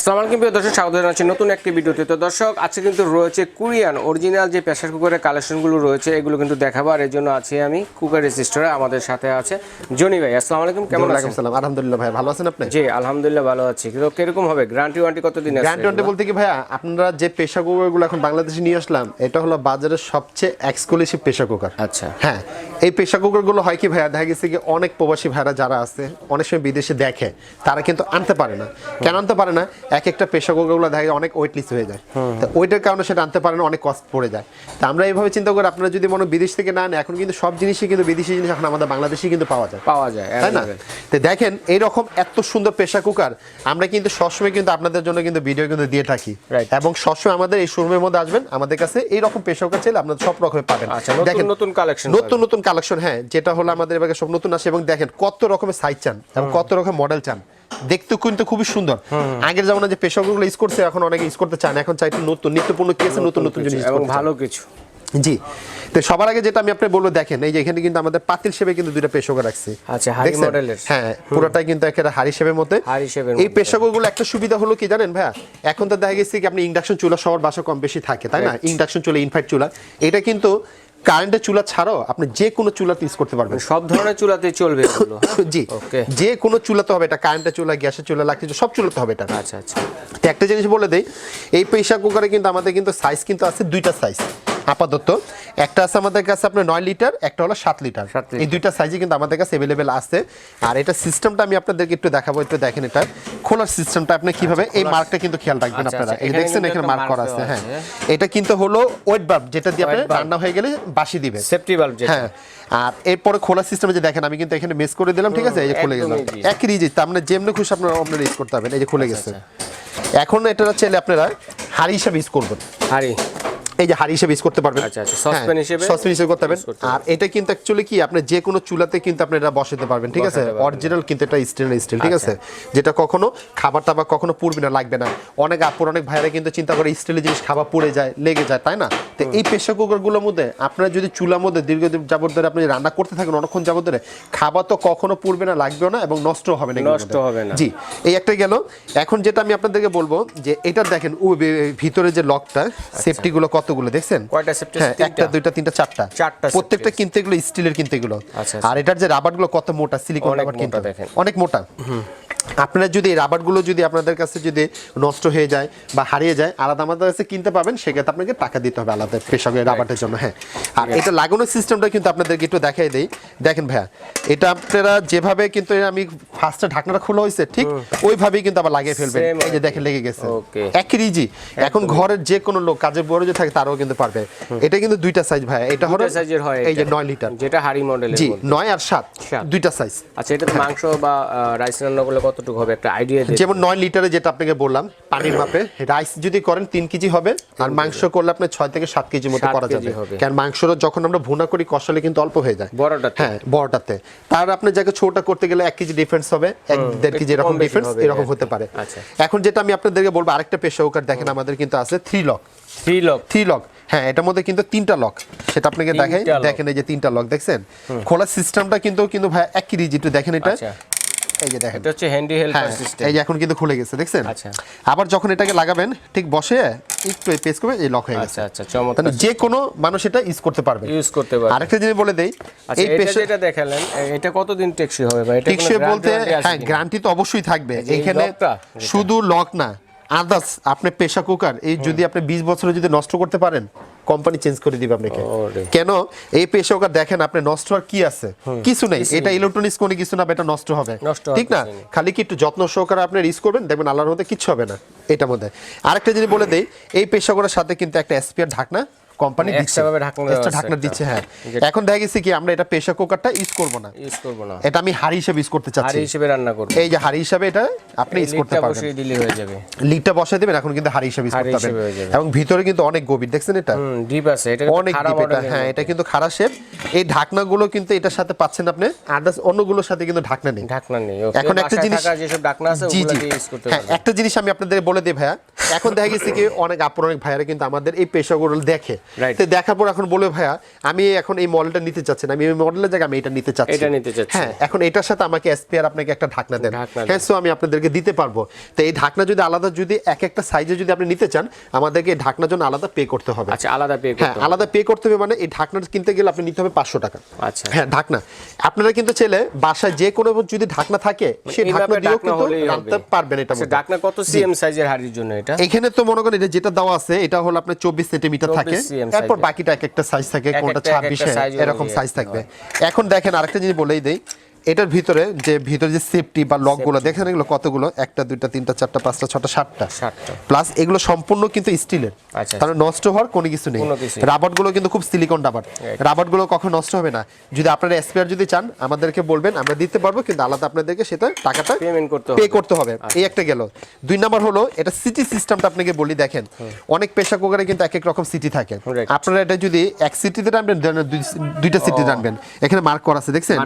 আসসালামু আলাইকুম প্রিয় দর্শক স্বাগত জানাচ্ছি নতুন একটি ভিডিওতে। তো দর্শক আজকে কিন্তু রয়েছে কোরিয়ান অরিজিনাল যে প্রেসার কুকারের কালেকশনগুলো রয়েছে এগুলো কিন্তু দেখাবো। আর এর জন্য আছি আমি কুকার রেজিস্টারে আমাদের সাথে আছে জনি ভাই। আসসালামু আলাইকুম কেমন আছেন? সালাম আলহামদুলিল্লাহ ভাই ভালো আছেন আপনি? জি আলহামদুলিল্লাহ ভালো আছি। তো কীরকম হবে? গ্যারান্টি ওয়ারেন্টি কতদিন আছে টোয়েন্টি বলতে কি ভাইয়া আপনারা যে পেশা কুকারগুলো এখন বাংলাদেশে নিয়ে আসলাম এটা হলো বাজারের সবচেয়ে এক্সক্লুসিভ পেশা কুকার। আচ্ছা। হ্যাঁ এই পেশা কুকারগুলো হয় কি ভাইয়া দেখা গেছে কি অনেক প্রবাসী ভাইরা যারা আছে অনেক সময় বিদেশে দেখে তারা কিন্তু আনতে পারে না। কেন আনতে পারে না? এক একটা পেশা কুকারগুলো দেখা যায় অনেক ওয়েটলিস হয়ে যায়। তো ওইটার কারণে সেটা আনতে পারে না অনেক কষ্ট পড়ে যায়। তা আমরা এইভাবে চিন্তা করি আপনারা যদি মনে বিদেশ থেকে না এখন কিন্তু সব জিনিসই কিন্তু বিদেশি জিনিস এখন আমাদের বাংলাদেশে কিন্তু পাওয়া যায়। পাওয়া যায় তাই না? তো দেখেন এইরকম এত সুন্দর প্রেসার কুকার আমরা কিন্তু সবসময় কিন্তু আপনাদের জন্য কিন্তু ভিডিও কিন্তু দিয়ে থাকি. এবং সবসময় আমাদের এই শোরুমের মধ্যে আসবেন আমাদের কাছে এইরকম প্রেসার কুকার চাইলে আপনারা সব রকমের পাবেন। আচ্ছা, নতুন নতুন collection নতুন নতুন কালেকশন হ্যাঁ যেটা হলো আমাদের এবার সব নতুন আসে এবং দেখেন কত রকমের সাইজ চান এবং কত রকমের মডেল চান। দেখতে কিন্তু খুবই সুন্দর। আগের যেমন যে কুকারগুলো ইউজ করছে এখন অনেকে ইউজ করতে চান এখন চাইতে নতুন নিত্যপূর্ণ কেসে নতুন নতুন জিনিস এবং ভালো কিছু। জি। তো সবার আগে যেটা আমি আপনাকে বলব দেখেন এই যে এখানে কিন্তু আমাদের পাতিল শেপে কিন্তু দুইটা পেশোকা রাখছি। আচ্ছা, হাড়ি মডেলের। হ্যাঁ পুরোটাই কিন্তু একটা হাড়ি শেপের মধ্যে। হাড়ি শেপের এই। পেশাগুলো একটা সুবিধা হলো কি জানেন ভাইয়া? এখন তো দেখা গেছে কি আপনি ইন্ডাকশন চুলা সবার বাসা কম বেশি থাকে তাই না? ইন্ডাকশন চুলা ইনফাইট চুলা এটা কিন্তু কারেন্টের চুলা ছাড়াও আপনি যে কোনো চুলাতে ইউজ করতে পারবেন। সব ধরনের চুলাতে চলবে এগুলো হ্যাঁ? জি। ওকে যে কোনো চুলাতে হবে এটা কারেন্টের চুলা গ্যাসের চুলা লাগছে সব চুলাতে হবে এটা। আচ্ছা আচ্ছা। তো একটা জিনিস বলে দেই এই প্রেসার কুকারে কিন্তু আমাদের কিন্তু সাইজ কিন্তু আছে দুইটা সাইজ আপাতত একটা আছে আমাদের কাছে আপনার নয় লিটার একটা হলো সাত লিটার। এই দুইটা সাইজে কিন্তু আমাদের কাছে অ্যাভেলেবেল আছে। আর এটা সিস্টেমটা আমি আপনাদেরকে একটু দেখাবো একটু দেখেন এটা। খোলার সিস্টেমটা আপনি কীভাবে এই মার্কটা কিন্তু খেয়াল রাখবেন আচ্ছা, আপনারা। আচ্ছা, এই দেখছেন এখানে মার্ক করা আছে হ্যাঁ। এটা কিন্তু হলো ওয়েট বাল্ব যেটা দিয়ে আপনার রান্না হয়ে গেলে বাসি দিবে সেফটি বাল্ব যেটা। হ্যাঁ। আর এরপরে খোলা সিস্টেমে যে দেখেন আমি কিন্তু এখানে মেস করে দিলাম ঠিক আছে? এই যে খুলে গেল। একই ইজি তার মানে যেমনি খুশি আপনারা আপনারা ইউজ করতে পারবেন। এই যে খুলে আচ্ছা, গেছে। এখন এটা চাইলে আপনারা হাড়ি হিসাবে ইউজ করবেন। হাড়ি। এই যে হাড়ি হিসেবে ইউজ করতে পারবেন। আচ্ছা, আচ্ছা, saucepan হিসেবে সসপ্যান হিসেবে করতে পারবেন। আর এটা কিন্তু অ্যাকচুয়ালি কি আপনি যে কোনো চুলাতে কিন্তু আপনি এটা বসাতে পারবেন ঠিক আছে? অরিজিনাল কিন্তু এটা স্টেনলেস স্টিল ঠিক আছে? আচ্ছা। যেটা কখনো খাবার টাবার কখনো পুড়বে না লাগবে না। অনেক আপুর অনেক ভাইরা কিন্তু চিন্তা করে স্টিলের জিনিস খাবার পুড়ে যায় লেগে যায় তাই না? তো এই প্রেশার কুকারগুলোর মধ্যে আপনারা যদি চুলার মধ্যে দীর্ঘদিন যাবত ধরে আপনি রান্না করতে থাকেন অনেকক্ষণ যাবত ধরে খাবার তো কখনো পুড়বে না লাগবেও না এবং নষ্ট হবে না নষ্ট হবে না। জি এই একটা গেল। এখন যেটা আমি আপনাদেরকে বলব যে এটা দেখেন ভিতরে যে লকটা সেফটি গুলো কতগুলো দেখছেন? আচ্ছা। কয়টা সেফটি হ্যাঁ একটা দুইটা তিনটা চারটা। চারটা প্রত্যেকটা কিনতে এগুলো স্টিলের কিনতে এগুলো। আচ্ছা, আর এটার যে রাবারগুলো কত মোটা সিলিকন রাবার কিনতে। দেখেন। অনেক মোটা। আপনারা যদি রাবারগুলো যদি আপনাদের কাছে যদি নষ্ট হয়ে যায় বা হারিয়ে যায় আলাদা আমাদের কাছে কিনতে পাবেন সেক্ষেত্রে আপনাকে টাকা দিতে হবে আলাদা পেশাগের রাবারের জন্য হ্যাঁ। আর এটা লাগানোর সিস্টেমটা কিন্তু আপনাদেরকে একটু দেখাই দেই। দেখেন ভাইয়া এটা আপনারা যেভাবে কিন্তু আমি ফার্স্টে ঢাকনাটা খোলা হয়েছে ঠিক ওইভাবেই কিন্তু আবার লাগিয়ে ফেলবেন। এই যে দেখেন লেগে গেছে. একই ইজি এখন ঘরের যে কোনো লোক কাজের বড় যে থাকে তারও কিন্তু পারবে। এটা কিন্তু দুইটা সাইজ ভাইয়া। এটা হলো সাইজের হয় এই যে এটা। নয় লিটার যেটা হাড়ি মডেলের জি মধ্যে। নয় আর সাত। সাত। দুইটা সাইজ আচ্ছা এটা মাংস বা রাইস রান্না করলে কতটুকু হবে একটা আইডিয়া যেমন নয় লিটারে যেটা আপনাকে বললাম পানির মাপে। রাইস যদি করেন তিন কেজি হবে আর মাংস করলে আপনার ছয় থেকে সাত কেজির মতো করা যাবে। কারণ মাংসটা যখন আমরা ভুনা করি কষালে কিন্তু অল্প হয়ে যায়। বড়টাতে? হ্যাঁ বড়টাতে। তার আপনার জায়গায় ছোটটা করতে গেলে এক কেজি ডিফারেন্স হবে এক দেড় কেজি এরকম ডিফারেন্স এরকম হ্যাঁ। হতে পারে। আচ্ছা। এখন যেটা আমি আপনাদেরকে বলব আরেকটা পেশা ওকার দেখেন আমাদের কিন্তু আছে three lock three lock three lock হ্যাঁ এটার মধ্যে কিন্তু তিনটা লক সেটা আপনাকে দেখাই। দেখেন এই যে তিনটা লক দেখছেন? খোলার সিস্টেমটা কিন্তু কিন্তু ভাই একই রিজি একটু দেখেন এটা। আচ্ছা। এই যে দেখেন। এটা হচ্ছে হ্যান্ডি হ্যাঁ হেল্পার সিস্টেম এই যে এখন কিন্তু খুলে গেছে দেখছেন? আচ্ছা। আবার যখন এটাকে লাগাবেন ঠিক বসে একটু পেস করবে এই লক হয়ে গেছে। আচ্ছা আচ্ছা চমৎকার। যে কোনো মানুষ এটা ইউজ করতে পারবে। ইউজ করতে পারবে। আরেকটা জিনিস বলে দেই আচ্ছা এই এটা দেখালেন এটা কতদিন টেকসই হবে ভাই? এটা টেকসই বলতে হ্যাঁ গ্যারান্টি তো অবশ্যই থাকবে। এখানে শুধু লক না আদার্স আপনি প্রেশার কুকার এই যদি আপনি বিশ বছরে যদি নষ্ট করতে পারেন কোম্পানি চেঞ্জ করে দিবে আপনাকে। কেন? এই কুকার দেখেন আপনি নষ্ট হওয়ার কি আছে? কিছু নেই। এটা ইলেকট্রনিক্স কোনো কিছু না এটা নষ্ট হবে। ঠিক না? খালি কি একটু যত্ন সহকারে আপনি রিস্ক করবেন দেখবেন আল্লাহর মধ্যে কিছু হবে না। এটা মধ্যে। আরেকটা জিনিস বলে দেই এই কুকারের সাথে কিন্তু একটা এসপিআর ঢাকনা কোম্পানি দিচ্ছে। এক্সট্রা ঢাকনা দিচ্ছে হ্যাঁ। এখন দেখা গেছে কি আমরা এটা প্রেসার কুকারটা ইউজ করব না। ইউজ করব না। এটা আমি হাড়ি হিসেবে ইউজ করতে চাচ্ছি। হাড়ি হিসেবে রান্না করব। এই যে হাড়ি হিসেবে এটা আপনি ইউজ করতে পারবেন পারবেন। বসিয়ে দিলে হয়ে যাবে। লিডটা বসিয়ে দিবেন এখন কিন্তু হাড়ি হিসেবে ইউজ করতে পারবেন। এবং ভিতরে কিন্তু অনেক গভীর দেখছেন এটা? হুম ডিপ আছে। এটা অনেক ডিপ এটা হ্যাঁ এটা কিন্তু খারাপ শেপ এই ঢাকনাগুলো কিন্তু এটার সাথে পাচ্ছেন আপনি। আদার্স অন্যগুলোর সাথে কিন্তু ঢাকনা নেই। ঢাকনা নেই এখন একটা জিনিস যেসব ঢাকনা আছে ওগুলো দিয়ে ইউজ করতে হ্যাঁ পারবেন। একটা জিনিস আমি আপনাদের বলে দিই ভাইয়া এখন দেখা গেছে কি অনেক আপুর অনেক ভাইয়ারা কিন্তু আমাদের এই পেশাগুলো দেখে। তো দেখার পর এখন বলে ভাইয়া আমি এখন এই মডেলটা নিতে চাচ্ছি না আমি এই মডেলের জায়গায় আমি এটা নিতে চাচ্ছি। এটা নিতে চাচ্ছি। হ্যাঁ এখন এটার সাথে আমাকে এসপিআর আপনাকে একটা ঢাকনা দেন। হ্যাঁ সো আমি আপনাদেরকে দিতে পারব। তো এই ঢাকনা যদি আলাদা যদি এক একটা সাইজে যদি আপনি নিতে চান আমাদেরকে ঢাকনার জন্য আলাদা পে করতে হবে। আচ্ছা আলাদা পে হ্যাঁ। আলাদা পে করতে হবে মানে এই ঢাকনা কিনতে গেলে আপনি নিতে হবে পাঁচশো টাকা। আচ্ছা। হ্যাঁ ঢাকনা। আপনারা কিন্তু ছেলে বাসায় যে কোনো যদি ঢাকনা থাকে সেই ঢাকনা দিয়েও কিন্তু রাখতে পারবেন এটা ঢাকনা কত সিএম সাইজের হাড়ির জন্য এটা? এখানে তো মনে করেন এটা যেটা দেওয়া আছে এটা হলো আপনার চব্বিশ সেন্টিমিটার থাকে। তারপর বাকিটা এক একটা সাইজ থাকে কোনটা ছাব্বিশ এরকম সাইজ থাকবে। এখন দেখেন আরেকটা জিনিস বলেই দেই। এটার ভিতরে যে ভিতরে যে সেফটি বা লকগুলো দেখেন এগুলো কতগুলো? একটা দুইটা তিনটা চারটা পাঁচটা ছটা সাতটা। সাতটা। প্লাস এগুলো সম্পূর্ণ কিন্তু স্টিলের। আচ্ছা, তাহলে নষ্ট হওয়ার কোনো কিছু নেই। কোনো কিছু নেই। রাবারগুলো কিন্তু খুব সিলিকন রাবার রাবারগুলো কখন নষ্ট হবে না। যদি আপনারা স্পেয়ার যদি চান আমাদেরকে বলবেন আমরা দিতে পারব কিন্তু আলাদা আপনাদেরকে সেটা টাকাটা Payment করতে পে করতে হবে। এই একটা গেল। দুই নাম্বার হলো এটা সিটি সিস্টেমটা আপনাকে বলি দেখেন। অনেক পেশা কুকারে কিন্তু এক এক রকম সিটি থাকে। আপনারা এটা যদি এক সিটিতে রাখবেন দুইটা সিটি রাখবেন এখানে মার্ক করা আছে দেখছেন।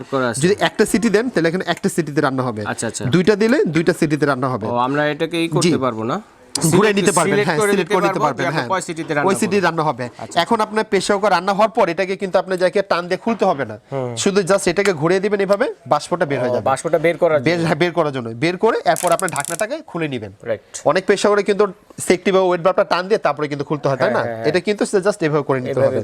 যদি একটা সিটি দেন তাহলে এখানে একটা সিটিতে রান্না হবে। আচ্ছা, আচ্ছা। দুইটা দিলে দুইটা সিটিতে রান্না হবে। ও আমরা এটাকে ই করতে পারব না? ঘুরে নিতে পারবেন হ্যাঁ সিলেক্ট করে নিতে পারবেন হ্যাঁ। কয় সিটিতে রান্না ওই করব। সিটি রান্না হবে। এখন আপনার প্রেসার কুকার রান্না হওয়ার পর এটাকে কিন্তু আপনি যাকে টান দিয়ে খুলতে হবে না। শুধু জাস্ট এটাকে ঘুরিয়ে দিবেন এভাবে বাষ্পটা বের হয়ে যাবে। বাষ্পটা বের করার বের হ্যাঁ, বের করার জন্য। বের করে এরপর আপনার ঢাকনাটাকে খুলে নেবেন। রাইট অনেক পেশা করে কিন্তু সেফটি বা ওয়েট বারটা টান দিয়ে তারপরে কিন্তু খুলতে হয় তাই না? হ্যাঁ, হ্যাঁ, এটা কিন্তু জাস্ট এভাবে করে নিতে হবে।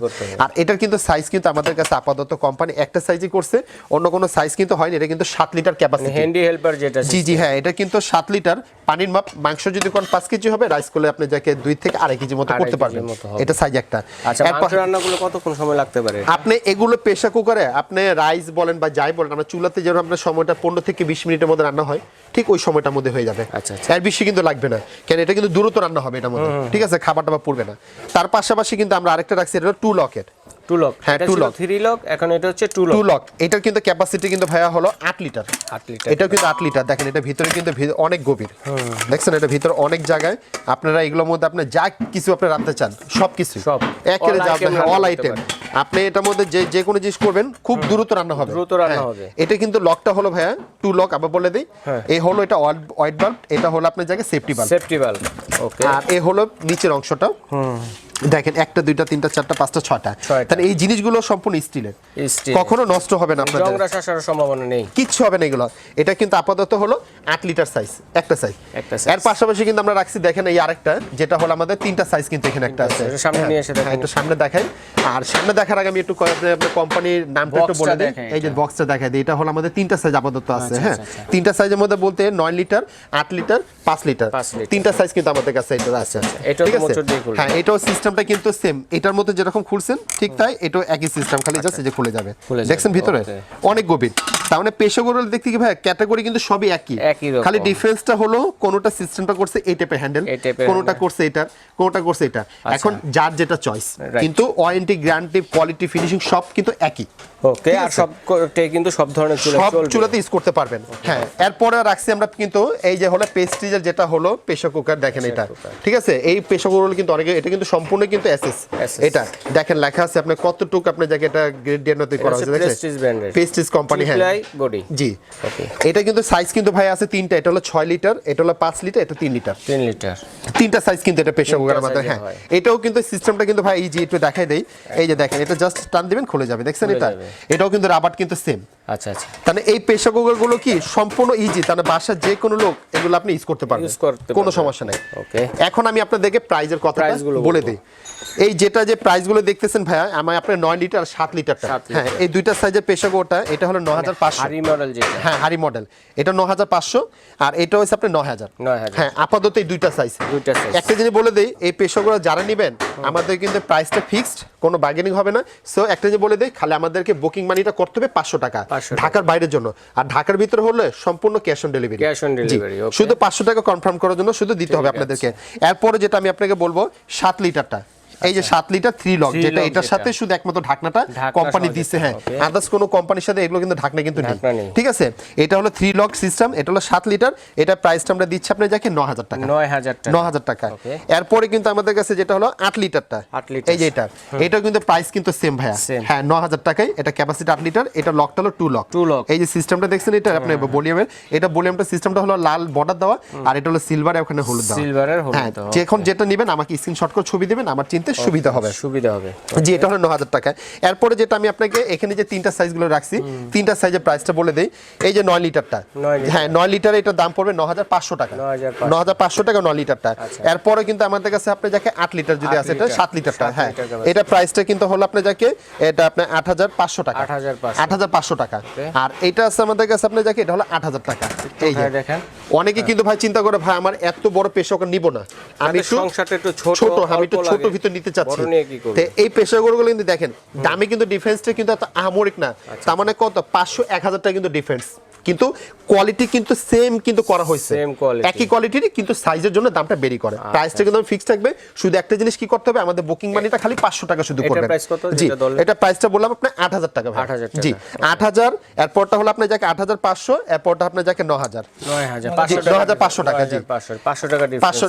আর এটার কিন্তু সাইজ কিন্তু আমাদের কাছে আপাতত কোম্পানি একটা সাইজই করছে অন্য কোনো সাইজ কিন্তু হয়নি এটা কিন্তু সাত লিটার ক্যাপাসিটি হ্যান্ডি হেল্পার যেটা জি জি হ্যাঁ এটা কিন্তু সাত লিটার পানির মাপ মাংস যদি কোন পাঁচ কেজি হবে রাইস করলে আপনি যাকে দুই থেকে আড়াই কেজি মতো করতে পারবেন। এটা সাইজ একটা। আচ্ছা মাংস রান্নাগুলো কতক্ষণ সময় লাগতে পারে? আপনি এগুলো প্রেশার কুকারে আপনি রাইস বলেন বা যাই বলেন আমরা চুলাতে যেরকম আপনার সময়টা পনেরো থেকে বিশ মিনিটের মধ্যে রান্না হয় ঠিক ওই সময়টার মধ্যে হয়ে যাবে। আচ্ছা, আচ্ছা। এর বেশি কিন্তু লাগবে না। কেন এটা কিন্তু দ্রুত রান্না হবে এটার মধ্যে। ঠিক আছে খাবার টাবার পড়বে না। তার পাশাপাশি কিন্তু আমরা আরেকটা রাখছি এটা টু লকের টু লক হ্যাঁ, টু লক থ্রি লক এখন এটা হচ্ছে টু টু লক লক এটার কিন্তু ক্যাপাসিটি কিন্তু ভাইয়া হলো আট লিটার আট লিটার এটাও কিন্তু আট লিটার দেখেন এটা ভিতরে কিন্তু অনেক গভীর। দেখছেন এটা ভিতরে অনেক জায়গায় আপনারা এগুলোর মধ্যে আপনি যা কিছু আপনি রাখতে চান সবকিছু সব। একেবারে যা অল আইটেম। আপনি এটার মধ্যে যে যে কোনো জিনিস করবেন খুব দ্রুত রান্না হবে। দ্রুত রান্না হ্যাঁ। হবে। এটা কিন্তু লকটা হলো ভাইয়া টু লক আবার বলে দিই। হ্যাঁ। এই হলো এটা হোয়াইট বাল্ব এটা হলো আপনার জায়গায় safety bulb safety bulb okay আর এ হলো নিচের অংশটা। দেখেন একটা দুইটা তিনটা চারটা পাঁচটা ছটা তাহলে এই জিনিসগুলো সম্পূর্ণ স্টিলের কখনো নষ্ট হবে না আপনাদের। জংরা আসার সম্ভাবনা নেই। কিচ্ছু হবে না এগুলো। এটা কিন্তু আপাতত হলো আট লিটার সাইজ একটা সাইজ একটা। এর পাশাপাশি কিন্তু আমরা রাখছি দেখেন এই আরেকটা যেটা হলো আমাদের তিনটা সাইজ কিন্তু এখানে একটা আছে। সামনে নিয়ে এসে হ্যাঁ, দেখেন একটু সামনে দেখাই। আর সামনে দেখার আগে আমি একটু আপনার আপনার কোম্পানির নামটা একটু বলে দিই। এই যে বক্সটা দেখাই দিই। এটা হলো আমাদের তিনটা সাইজ আপাতত আছে আচ্ছা, হ্যাঁ। আচ্ছা, তিনটা সাইজের মধ্যে বলতে নয় লিটার আট লিটার পাঁচ লিটার পাঁচ তিনটা সাইজ কিন্তু আমাদের কাছে এটা আছে। ঠিক তো আছে। হ্যাঁ এটাও সিস্টেমটা কিন্তু সেম এটার মধ্যে যেরকম খুলছেন ঠিক তাই এটাও একই সিস্টেম খালি জাস্ট এই যে খুলে যাবে। আচ্ছা। দেখছেন ভিতরে? অনেক গভীর। তার মানে দেখতে কি ভাই ক্যাটাগরি কিন্তু সবই একই। খালি ডিফারেন্সটা হলো কোনোটা সিস্টেমটা করছে এই টাইপের হ্যান্ডেল কোনোটা। করছে এটা কোনোটা করছে এটা। এখন যার যেটা চয়েস কিন্তু ওয়ারেন্টি গ্যারান্টি কোয়ালিটি ফিনিশিং সব কিন্তু একই। ওকে আর সব কিন্তু সব ধরনের চুলা সব চুলাতে ইউজ করতে পারবেন। হ্যাঁ এরপরে রাখছি আমরা কিন্তু এই যে হলো পেস্ট্রিজের যেটা হলো প্রেসার কুকার দেখেন এটা। ঠিক আছে? এই প্রেসার কুকার কিন্তু অনেকে এটা কিন্তু সম্পূর্ণ কিন্তু এসএস এটা দেখেন লেখা আছে আপনার কতটুকু আপনার জায়গায় এটা গ্রেড করা আছে দেখেন। পেস্ট্রিজ কোম্পানি হ্যাঁ। Body। জি. এটা কিন্তু সাইজ কিন্তু ভাই আছে তিনটা। এটা হলো ছয় লিটার এটা হলো পাঁচ লিটার এটা তিন লিটার। তিন লিটার। তিনটা সাইজ কিন্তু এটা প্রেসার কুকার তিনটা আমাদের হ্যাঁ। এটাও কিন্তু সিস্টেমটা কিন্তু ভাই এই যে একটু দেখাই দেই। এই যে দেখেন এটা জাস্ট টান দিবেন খুলে যাবে। দেখছেন এটা? এটাও কিন্তু রাবার কিন্তু সেম আচ্ছা আচ্ছা। তাহলে এই প্রেসার কুকারগুলো কি সম্পূর্ণ ইজি তাহলে বাসার যে কোনো লোক এগুলো আপনি ইউজ করতে পারবেন। কোনো সমস্যা নাই। ওকে এখন আমি আপনাদেরকে প্রাইজের কথা বলে দিই। এই যেটা যে প্রাইসগুলো দেখতেছেন ভাইয়া আমার আপনার নয় লিটার সাত লিটারটা হ্যাঁ এই দুইটা সাইজের প্রেসার কুকারটা এটা হলো ন হাজার পাঁচশো। হারি মডেল যেটা। হ্যাঁ হারি মডেল এটা ন হাজার পাঁচশো আর এটা হচ্ছে আপনার নয় হাজার। 9,000 হ্যাঁ আপাতত এই দুইটা সাইজ দুইটা size। একটা জিনিস বলে দিই এই পেশাগুলো যারা নেবেন আমাদের কিন্তু প্রাইসটা ফিক্সড কোনো বার্গেনিং হবে না। সো একটা জিনিস বলে দিই খালি আমাদেরকে বুকিং মানিটা করতে হবে পাঁচশো টাকা 500 টাকা। ঢাকার বাইরের জন্য। আর ঢাকার ভিতরে হলে সম্পূর্ণ cash on delivery cash on delivery. শুধু পাঁচশো টাকা কনফার্ম করার জন্য শুধু দিতে হবে আপনাদেরকে। এরপরে যেটা আমি আপনাকে বলব সাত লিটারটা এই যে সাত লিটার থ্রি লক যেটা এটার সাথে শুধু একমাত্র ঢাকনাটা কোম্পানি সহ হ্যাঁ। আদার্স কোনো কোম্পানির সাথে এগুলো কিন্তু ঢাকনা কিন্তু নেই। ঠিক আছে? এটা হলো থ্রি লক সিস্টেম এটা হলো সাত লিটার এটা প্রাইসটা আমরা দিচ্ছি আপনি যাকে ন হাজার টাকা। নয় হাজার টাকা। ন হাজার টাকা। এরপরে কিন্তু আমাদের কাছে যেটা হলো আট লিটারটা আট লিটার। এই যে এটা। এটা কিন্তু প্রাইস কিন্তু সেম ভাইয়া। হ্যাঁ ন হাজার টাকায় এটা ক্যাপাসিটি আট লিটার এটা লকটা হলো টু লক Two lock। এই যে সিস্টেমটা দেখছেন এটা আপনার ভলিউমের এটা ভলিউমটা সিস্টেমটা হলো লাল বর্ডার দেওয়া আর এটা হলো সিলভার ওখানে হলুদ দেওয়া। সিলভারের হলুদ হ্যাঁ দেওয়া, যখন যেটা নেবেন আমাকে স্ক্রিনশট করে ছবি দিবেন আমার চিনতে সুবিধা হবে। সুবিধা হবে। জি এটা হলো ন হাজার টাকা। এরপরে যেটা আমি আপনাকে এখানে যে তিনটা সাইজগুলো রাখছি তিনটা সাইজের প্রাইসটা বলে দেই। এই যে নয় লিটারটা। হ্যাঁ নয় লিটার এটার দাম পড়বে ন হাজার পাঁচশো টাকা। 9,500 ন হাজার পাঁচশো টাকা নয় লিটারটা। এরপরে কিন্তু আমাদের কাছে আপনি যাকে আট লিটার যদি আছে এটা। সাত লিটারটা হ্যাঁ। এটা প্রাইসটা কিন্তু হলো আপনার যাকে এটা আপনার আট হাজার পাঁচশো টাকা। 8,500 আট হাজার পাঁচশো টাকা। আর এটা আছে আমাদের কাছে আপনার যাকে এটা হলো আট হাজার টাকা। এই দেখেন। অনেকে কিন্তু ভাই চিন্তা করে ভাই আমার এত বড় পেশাকে নিব না। আমি একটু সংসারটা একটু ছোট, ছোট আমি একটু ছোট ভিতর নিতে চাচ্ছি? তো এই পেশাগুলো কিন্তু দেখেন দামি কিন্তু ডিফারেন্সটা কিন্তু এত আহামরিক না। আচ্ছা। তার মানে কত? পাঁচশো এক হাজার টাকা কিন্তু ডিফারেন্স কিন্তু কোয়ালিটি কিন্তু সেম কিন্তু করা হয়েছে। একই কোয়ালিটির কিন্তু সাইজের জন্য দামটা বেরি করে। আচ্ছা। প্রাইসটা কিন্তু ফিক্স থাকবে। শুধু একটা জিনিস কি করতে হবে? আমাদের বুকিং মানিটা খালি পাঁচশো টাকা শুধু করবেন। জি এটা প্রাইসটা বললাম আপনার আট হাজার টাকা ভাই। 8,000 জি আট হাজার এরপরটা হলো আপনার যাকে আট হাজার পাঁচশো এরপরটা আপনার যাকে ন হাজার। নয় হাজার 9,500 টাকা, জি। পাঁচশো পাঁচশো টাকা পাঁচশো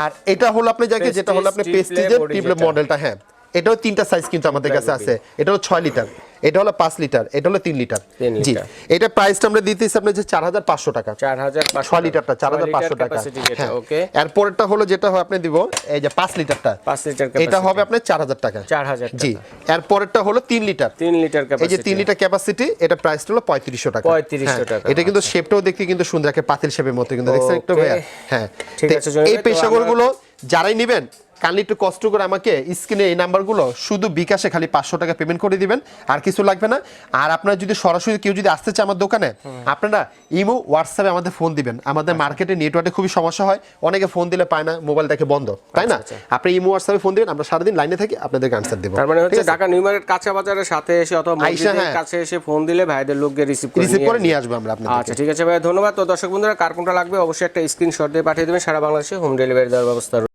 আর এটা হলো আপনি যাকে যেটা হলো আপনি পেস্টিজের টিপলে মডেলটা হ্যাঁ। এটাও তিনটা সাইজ কিন্তু আমাদের কাছে আছে। এটা হলো ছয় লিটার এটা হলো পাঁচ লিটার এটা হলো তিন লিটার জি। এটা প্রাইসটা আমরা দিতেছি আপনার যে চার হাজার পাঁচশো টাকা। চার হাজার ছয় লিটারটা চার হাজার পাঁচশো টাকা। হ্যাঁ। ওকে এরপরটা হলো যেটা হয় আপনি দিব এই যে পাঁচ লিটারটা পাঁচ লিটার এটা হবে আপনার চার হাজার টাকা। চার হাজার জি। এরপরেরটা হলো তিন লিটার তিন লিটার এই যে তিন লিটার ক্যাপাসিটি এটা প্রাইসটা হলো পঁয়ত্রিশশো টাকা। 3500 হ্যাঁ, টাকা। এটা কিন্তু শেপটাও দেখতে কিন্তু সুন্দর একটা পাতিল শেপের মতো কিন্তু। দেখছেন একটু. ভাইয়া? হ্যাঁ। ঠিক আছে, এই ভাই, তো পেশাগরগুলো যারাই নেবেন কাইন্ডলি একটু কষ্ট করে আমাকে স্ক্রিনে এই নাম্বারগুলো শুধু বিকাশে খালি পাঁচশো টাকা পেমেন্ট করে দিবেন আর কিছু লাগবে না। আর আপনারা যদি সরাসরি কেউ যদি আসতে চায় আমার দোকানে আপনারা ইমো হোয়াটসঅ্যাপে আমাদের ফোন দিবেন। আমাদের মার্কেটে নেটওয়ার্কে খুবই সমস্যা হয়। অনেকে ফোন দিলে পায় না মোবাইল দেখে বন্ধ তাই না? আচ্ছা, আপনি ইমো হোয়াটসঅ্যাপে ফোন দিবেন আমরা সারাদিন লাইনে থাকি আপনাদেরকে আনসার দেবো। তার মানে হচ্ছে ঢাকা নিউ মার্কেট কাঁচা বাজারের সাথে এসে অথবা মসজিদের হ্যাঁ। কাছে এসে ফোন দিলে ভাইদের লোককে রিসিভ করে রিসিভ নিয়ে করে নিয়ে আসব আমরা আপনাদের আচ্ছা ঠিক আছে ভাই ধন্যবাদ। তো দর্শক বন্ধুরা কার কোনটা লাগবে অবশ্যই একটা স্ক্রিনশট দিয়ে পাঠিয়ে দেবেন। সারা বাংলাদেশে হোম ডেলিভারি দেওয়ার ব্যবস্থা।